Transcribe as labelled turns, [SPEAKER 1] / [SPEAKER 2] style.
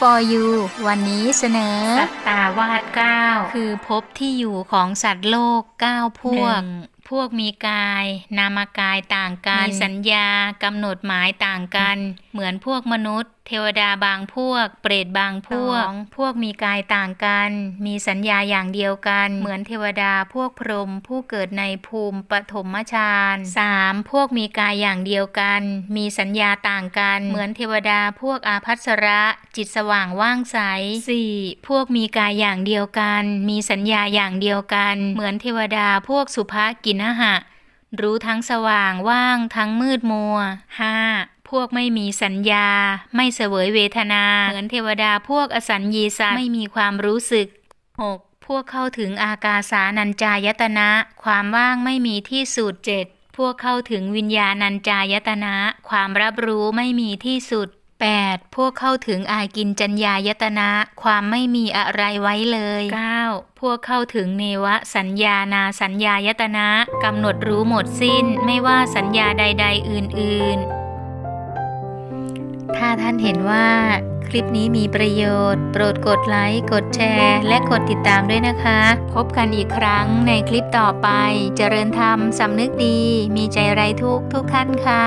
[SPEAKER 1] for you วันนี้เสนอ
[SPEAKER 2] สัตตาวาดเก้าคือภพที่อยู่ของสัตว์โลกเก้าพวก พวกมีกาย นามกายต่างกัน มีสัญญากำหนดหมายต่างกัน เหมือนพวกมนุษย์ เทวดาบางพวก เปรตบางพวก พวกมีกายต่างกัน มีสัญญาอย่างเดียวกัน เหมือนเทวดาพวกพรหมผู้เกิดในภูมิปฐมฌาน 3. พวกมีกายอย่างเดียวกัน มีสัญญาต่างกัน เหมือนเทวดาพวกอาภัสระ จิตสว่างว่างใส 4. พวกมีกายอย่างเดียวกัน มีสัญญาอย่างเดียวกัน เหมือนเทวดาพวกสุภกินหะ รู้ทั้งสว่างว่างทั้งมืดมัว 5. พวกไม่มีสัญญา ไม่เสวยเวทนา เหมือนเทวดาพวกอสัญญีสัตว์ไม่มีความรู้สึก 6. พวกเข้าถึงอากาสานัญจายตนะ ความว่างไม่มีที่สุด 7. พวกเข้าถึงวิญญาณัญจายตนะ ความรับรู้ไม่มีที่สุด 8. พวกเข้าถึงอากินจัญญายตนะ ความไม่มีอะไรไว้เลย 9. พวกเข้าถึงเนวสัญญานาสัญญายตนะกำหนดรู้หมดสิ้น ไม่ว่าสัญญาใด ๆ อื่น ๆ ถ้าท่านเห็นว่า คลิปนี้มีประโยชน์ โปรดกดไลค์ กดแชร์ และกดติดตามด้วยนะคะ พบกันอีกครั้งในคลิปต่อไป เจริญธรรมสำนึกดี มีใจไรทุกข์ทุกท่านค่ะ